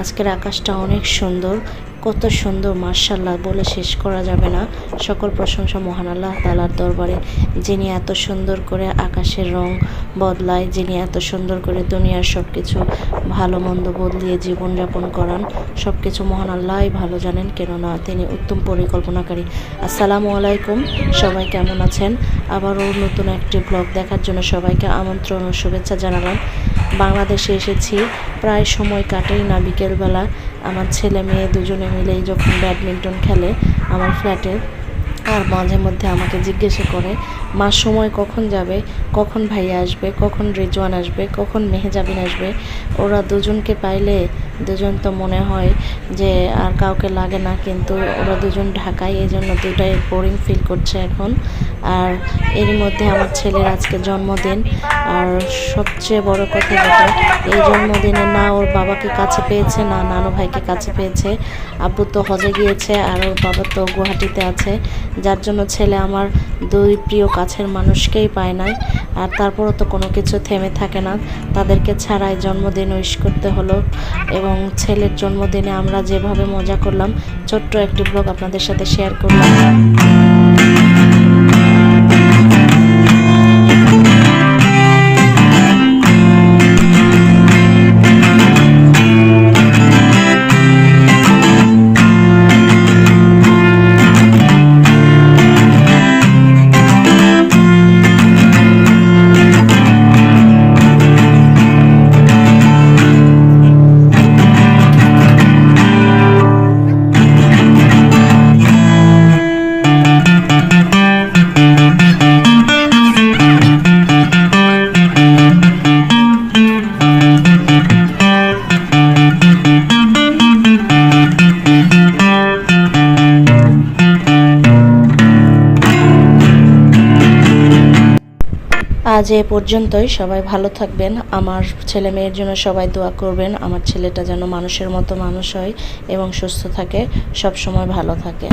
আজকের আকাশটা অনেক সুন্দর, কত সুন্দর মার্শাল্লাহ বলে শেষ করা যাবে না। সকল প্রশংসা মহান আল্লাহ তালার দরবারে, যিনি এত সুন্দর করে আকাশের রং বদলায়, যিনি এত সুন্দর করে দুনিয়ার সব কিছু ভালো মন্দ বদলিয়ে জীবনযাপন করান সব কিছু মহান আল্লাহই ভালো জানেন, কেননা তিনি উত্তম পরিকল্পনাকারী। আসসালামু আলাইকুম, সবাই কেমন আছেন? আবারও নতুন একটি ব্লগ দেখার জন্য সবাইকে আমন্ত্রণ ও শুভেচ্ছা জানালাম। বাংলাদেশে এসেছি। প্রায় সময় কাটেই না, বিকেলবেলা। আমার ছেলে মেয়ে দুজনে মিলেই যখন ব্যাডমিন্টন খেলে আমার ফ্ল্যাটে, আর মাঝে মধ্যে আমাকে জিজ্ঞাসা করে, মা, সময় কখন যাবে? কখন ভাইয়া আসবে? কখন রিজওয়ান আসবে? কখন মেহেজাবিন আসবে? ওরা দুজনকে পাইলে, দুজন তো মনে হয় যে আর কাউকে লাগে না, কিন্তু ওরা দুজন ঢাকায় এই জন্য দুটাই বোরিং ফিল করছে এখন। আর এরই মধ্যে আমার ছেলের আজকে জন্মদিন। আর সবচেয়ে বড় কথা যেটা এই জন্মদিনে না ওর বাবাকে কাছে পেয়েছে, না নানু ভাইকে কাছে পেয়েছে। আব্বু তো হজে গিয়েছে, আর ওর বাবা তো গুয়াহাটিতে আছে। যার জন্য ছেলে আমার দুই প্রিয় কাছের মানুষকেই পায় নাই। আর তারপরও তো কোনো কিছু থেমে থাকে না। তাদেরকে ছাড়াই জন্মদিন উইশ করতে হলো। এবং ছেলের জন্মদিনে আমরা যেভাবে মজা করলাম, ছোট্ট একটি ব্লগ আপনাদের সাথে শেয়ার করলাম। আজ এ পর্যন্তই। সবাই ভালো থাকবেন। আমার ছেলে মেয়ের জন্য সবাই দোয়া করবেন। আমার ছেলেটা যেন মানুষের মতো মানুষ হয় এবং সুস্থ থাকে। সব সময় ভালো থাকে।